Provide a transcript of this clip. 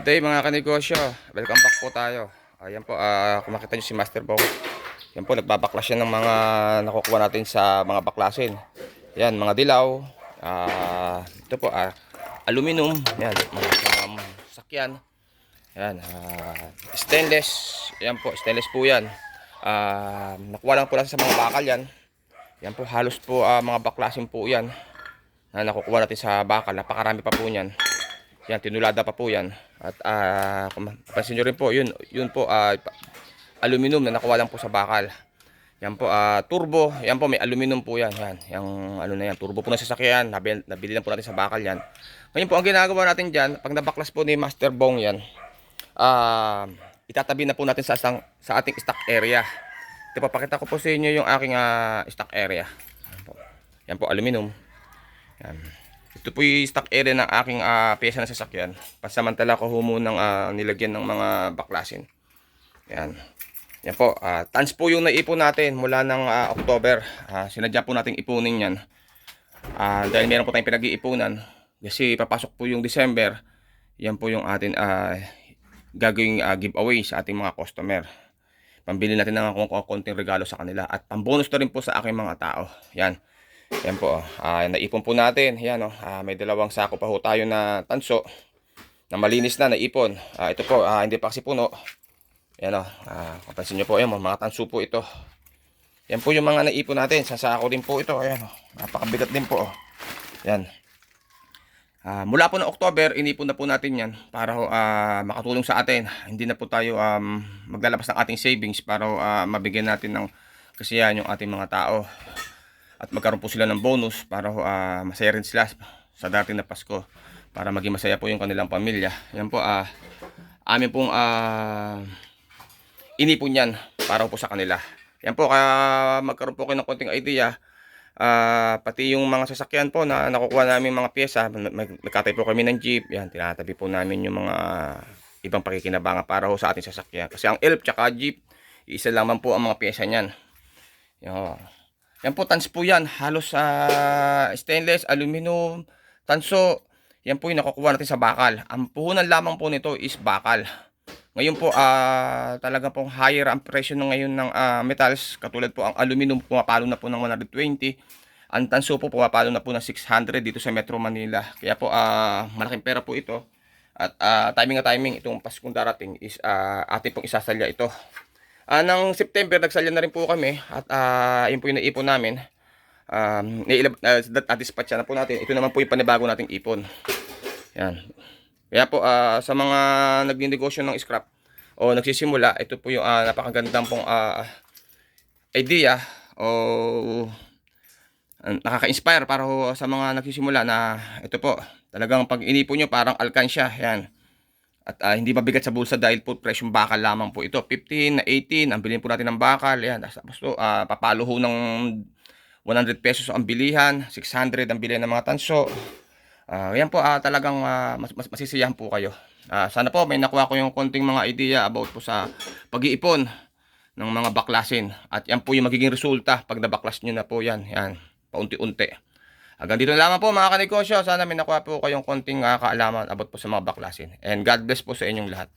Good day mga kanegosyo. Welcome back po tayo. Ayan po, ah kung makita nyo si Master Bong. Yan po, nagbabaklas siya ng mga nakukuha natin sa mga baklasin. Yan, mga dilaw. Ah, ito po, ah, aluminum. Yan, mga, mga sakyan. Yan, ah, stainless. Yan po, stainless po yan. Ah, nakuha lang po natin sa mga bakal yan. Yan po, halos po ah, mga baklasin po yan. Na nakukuha natin sa bakal. Napakarami pa po niyan. Yan, tinulada pa po yan. At ah, kung mapansin nyo rin po, yun, yun po, ah, pa- aluminum na nakuha lang po sa bakal. Yan po, ah, turbo. Yan po, may aluminum po yan. Yan, yung ano na yan, turbo po na sasakyan. Nabili, nabili lang po natin sa bakal yan. Ngayon po, ang ginagawa natin dyan, pag nabaklas po ni Master Bong yan, ah, itatabi na po natin sa, isang, sa ating stock area. Ito, papakita ko po sa inyo yung aking ah, stock area. Yan po, yan po aluminum. Yan. Ito po yung stock area ng aking ah, pyesa ng sasakyan. Pasamantala ko humo ng ah, nilagyan ng mga baklasin. Yan. Yan po. ah, tons po yung naipon natin mula ng ah, October. Ah, sinadya po nating ipunin yan. Ah, dahil meron po tayong pinag-iipunan. Kasi papasok po yung December. Yan po yung atin ah, gagawing ah, giveaway sa ating mga customer. Pambili natin ng kung konting regalo sa kanila. At pambonus na rin po sa aking mga tao. Yan. Yan po. Ah, naipon po natin. Yan oh. Ah, may dalawang sako pa ho tayo na tanso na malinis na naipon. Ah, ito po, ah, hindi pa kasi puno. Yan oh. Ah, kapansin niyo po, yan, mga tanso po ito. Yan po yung mga naipon natin. Sa sako din po ito. Ayan oh. Napakabigat din po. Oh. Yan. Ah, mula po ng October, inipon na po natin yan para ah, makatulong sa atin. Hindi na po tayo um, maglalabas ng ating savings para ah, mabigyan natin ng kasiyahan yung ating mga tao at magkaroon po sila ng bonus para ah, masaya rin sila sa darating na Pasko para maging masaya po yung kanilang pamilya. Yan po, ah, amin pong ah, inipon yan para po sa kanila. Yan po, kaya magkaroon po kayo ng konting idea. Ah, pati yung mga sasakyan po na nakukuha namin mga pyesa, nagkatay po kami ng jeep, yan, tinatabi po namin yung mga ibang pakikinabangan para ho sa ating sasakyan. Kasi ang elf tsaka jeep, isa lamang po ang mga pyesa niyan. Yan. Yan po, tans po yan. Halos sa stainless, aluminum, tanso. Yan po yung nakukuha natin sa bakal. Ang puhunan lamang po nito is bakal. Ngayon po, ah talaga pong higher ang presyo ng ngayon ng ah, metals. Katulad po, ang aluminum pumapalo na po ng 120. Ang tanso po pumapalo na po ng 600 dito sa Metro Manila. Kaya po, ah malaking pera po ito. At ah, timing na timing, itong Paskong darating is ah, ating pong isasalya ito. Ah, ng September, nagsalya na rin po kami. At ah, yun po yung naipon namin. Um, nailab, uh, dispatch na po natin. Ito naman po yung panibago nating ipon. Yan. Kaya po, ah, sa mga nagninegosyo ng scrap o nagsisimula, ito po yung ah, napakagandang pong ah, idea o ah, nakaka-inspire para sa mga nagsisimula na ito po, talagang pag inipon nyo parang alkansya. Yan. At ah, hindi mabigat sa bulsa dahil po presyong bakal lamang po ito. 15 na 18, ang bilhin po natin ng bakal. Yan. Tapos po, ah, papalo ho ng 100 pesos ang bilihan, 600 ang bilihan ng mga tanso. Ah, yan po ah, talagang ah, mas, mas masisiyahan po kayo. Ah, sana po may nakuha ko yung konting mga idea about po sa pag-iipon ng mga baklasin. At yan po yung magiging resulta pag nabaklas nyo na po yan. Yan, paunti-unti. Hanggang dito na lamang po mga kanegosyo. Sana may nakuha po kayong konting ah, kaalaman about po sa mga baklasin. And God bless po sa inyong lahat.